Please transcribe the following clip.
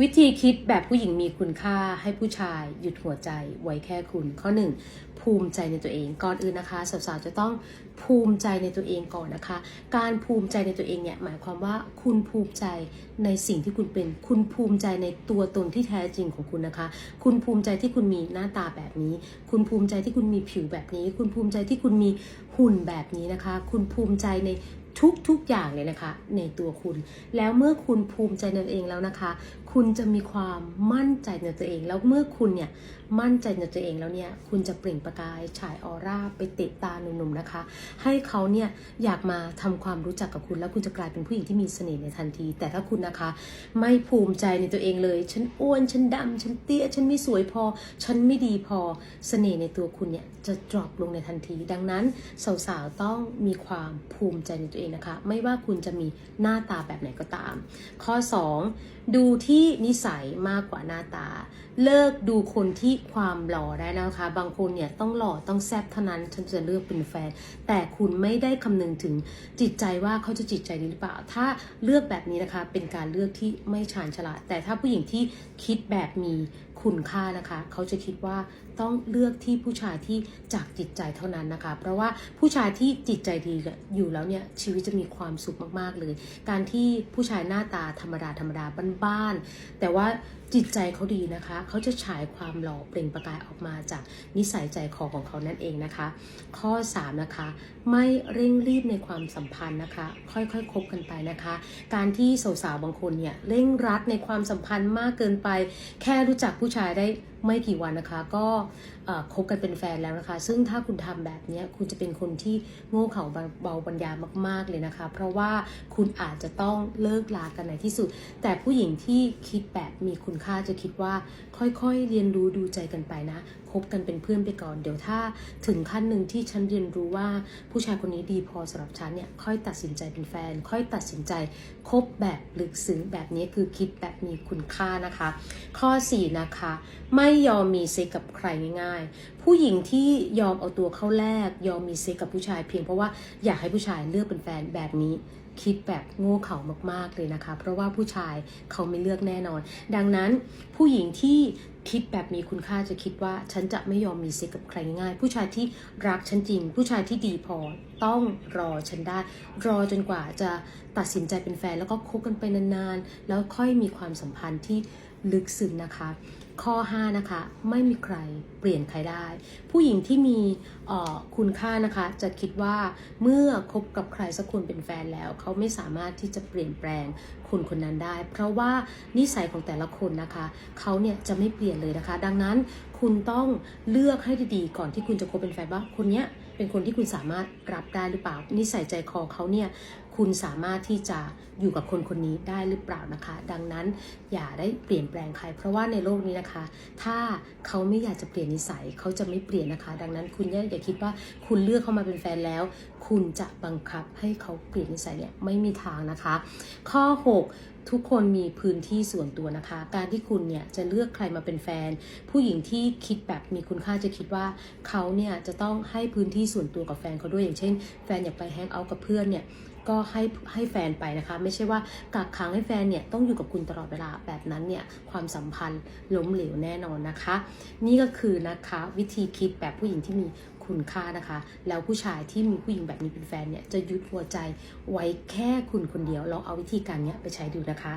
วิธีคิดแบบผู้หญิงมีคุณค่าให้ผู้ชายหยุดหัวใจไว้แค่คุณ ข้อหนึ่งภูมิใจในตัวเองก่อนอื่นนะคะสาวๆจะต้องภูมิใจในตัวเองก่อนนะคะ การภูมิใจในตัวเองเนี่ยหมายความว่าคุณภูมิใจในสิ่งที่คุณเป็น คุณภูมิใจในตัวตนที่แท้จริงของคุณนะคะ คุณภูมิใจที่คุณมีหน้าตาแบบนี้ คุณภูมิใจที่คุณมีผิวแบบนี้ คุณภูมิใจที่คุณมีหุ่นแบบนี้นะคะ คุณภูมิใจใน ทุกๆอย่างเลยนะคะ ในตัวคุณ แล้วเมื่อคุณภูมิใจในตัวเองแล้วนะคะ คุณจะมีความมั่นใจในตัวเอง แล้วเมื่อคุณเนี่ยมั่นใจในตัวเองแล้วเนี่ยคุณจะเปล่งประกายฉายออร่าไปเตะตาหนุ่มๆนะคะ ให้เขาเนี่ยอยากมาทำความรู้จักกับคุณ แล้วคุณจะกลายเป็นผู้หญิงที่มีเสน่ห์ในทันที แต่ถ้าคุณนะคะ ไม่ภูมิใจในตัวเองเลย ฉันอ้วนฉันดำฉันเตี้ย ฉันไม่สวยพอ ฉันไม่ดีพอเสน่ห์ในตัวคุณเนี่ยจะ drop ลงในทันที ดังนั้นสาวๆต้องมีความภูมิใจในตัวเองนะคะ ไม่ว่าคุณจะมีหน้าตาแบบไหนก็ตาม ข้อ 2 ดูที่นิสัยมากกว่าหน้าตา เลิกดูคนที่ความหล่อได้นะคะบางคนเนี่ยต้องหล่อต้องแซ่บเท่านั้นฉันจะเลือกเป็นแฟน แต่คุณไม่ได้คำนึงถึงจิตใจว่าเขาจะจิตใจดีหรือเปล่า ถ้าเลือกแบบนี้นะคะ เป็นการเลือกที่ไม่ชาญฉลาด แต่ถ้าผู้หญิงที่คิดแบบมีคุณค่านะคะ เขาจะคิดว่าต้องเลือกที่ผู้ชายที่จากจิตใจเท่านั้นนะคะ เพราะว่าผู้ชายที่จิตใจดีอยู่แล้วเนี่ยชีวิตจะมีความสุขมากๆเลย การที่ผู้ชายหน้าตาธรรมดาธรรมดาบ้านๆแต่ว่าจิตใจเขาดีนะคะ เขาจะฉายความหล่อเปล่งประกายออกมาจากนิสัยใจคอของเขานั่นเองนะคะ ข้อ 3 นะคะ ไม่เร่งรีบในความสัมพันธ์นะคะ ค่อยๆคคบกันไปนะคะ การที่สาวๆบางคนเนี่ยเร่งรัดในความสัมพันธ์มากเกินไป แค่รู้จักผู้ชายได้ ไม่กี่วันนะคะ ก็คบกันเป็นแฟนแล้วนะคะ ซึ่งถ้าคุณทำแบบนี้คุณจะเป็นคนที่โง่เขลาเบาปัญญามาก ๆเลยนะคะ เพราะว่าคุณอาจจะต้องเลิกลากันในที่สุด แต่ผู้หญิงที่คิดแบบมีคุณค่าจะคิดว่าค่อยๆ เรียนรู้ดูใจกันไปนะคบกันเป็นเพื่อนไปก่อนเดี๋ยวถ้าถึงขั้นหนึ่งที่ฉันเรียนรู้ว่าผู้ชายคนนี้ดีพอสำหรับฉันเนี่ยค่อยตัดสินใจเป็นแฟน ค่อยตัดสินใจคบแบบลึกซึ้งแบบนี้คือคิดแบบมีคุณค่านะคะ ข้อ 4 นะคะ ไม่ยอมมีเซ็กกับใครง่าย ๆ ผู้หญิงที่ยอมเอาตัวเข้าแลกยอมมีเซ็กกับผู้ชายเพียงเพราะว่าอยากให้ผู้ชายเลือกเป็นแฟนแบบนี้คิดแบบโง่เขามากๆเลยนะคะ เพราะว่าผู้ชายเขาไม่เลือกแน่นอน ดังนั้นผู้หญิงที่คิดแบบมีคุณค่าจะคิดว่าฉันจะไม่ยอมมีเซ็กกับใครง่าย ผู้ชายที่รักฉันจริง ผู้ชายที่ดีพอต้องรอฉันได้ รอจนกว่าจะตัดสินใจเป็นแฟน แล้วก็คบกันไปนานๆ แล้วค่อยมีความสัมพันธ์ที่ลึกซึ้งนะคะ ข้อ 5 นะคะ ไม่มีใครเปลี่ยนใครได้ ผู้หญิงที่มีคุณค่านะคะ จะคิดว่าเมื่อคบกับใครสักคนเป็นแฟนแล้ว เขาไม่สามารถที่จะเปลี่ยนแปลงคนคนนั้นได้ เพราะว่านิสัยของแต่ละคนนะคะ เขาเนี่ยจะไม่เปลี่ยนเลยนะคะ ดังนั้นคุณต้องเลือกให้ดีๆก่อนที่คุณจะคบเป็นแฟนว่าคนเนี้ย เป็นคนที่คุณสามารถรับได้หรือเปล่า นิสัยใจคอเขาเนี่ยคุณสามารถที่จะอยู่กับคนคนนี้ได้หรือเปล่านะคะ ดังนั้นอย่าได้เปลี่ยนแปลงใคร เพราะว่าในโลกนี้นะคะ ถ้าเขาไม่อยากจะเปลี่ยนนิสัยเขาจะไม่เปลี่ยนนะคะ ดังนั้นคุณอย่าอย่าคิดว่าคุณเลือกเขามาเป็นแฟนแล้ว คุณจะบังคับให้เขาเปลี่ยนนิสัยเนี่ยไม่มีทางนะคะ ข้อ 6 ทุกคนมีพื้นที่ส่วนตัวนะคะ การที่คุณเนี่ยจะเลือกใครมาเป็นแฟน ผู้หญิงที่คิดแบบมีคุณค่าจะคิดว่าเขาเนี่ยจะต้องให้พื้นที่ส่วนตัวกับแฟนเขาด้วยอย่างเช่น แฟนอยากไปแฮงเอาท์กับเพื่อนเนี่ยก็ให้ให้แฟนไปนะคะ ไม่ใช่ว่ากักขังให้แฟนเนี่ยต้องอยู่กับคุณตลอดเวลาแบบนั้นเนี่ยความสัมพันธ์ล้มเหลวแน่นอนนะคะ นี่ก็คือนะคะวิธีคิดแบบผู้หญิงที่มี คุณค่านะคะ แล้วผู้ชายที่มีผู้หญิงแบบนี้เป็นแฟนเนี่ยจะยึดหัวใจไว้แค่คุณคนเดียวลองเอาวิธีการเนี้ยไปใช้ดูนะคะ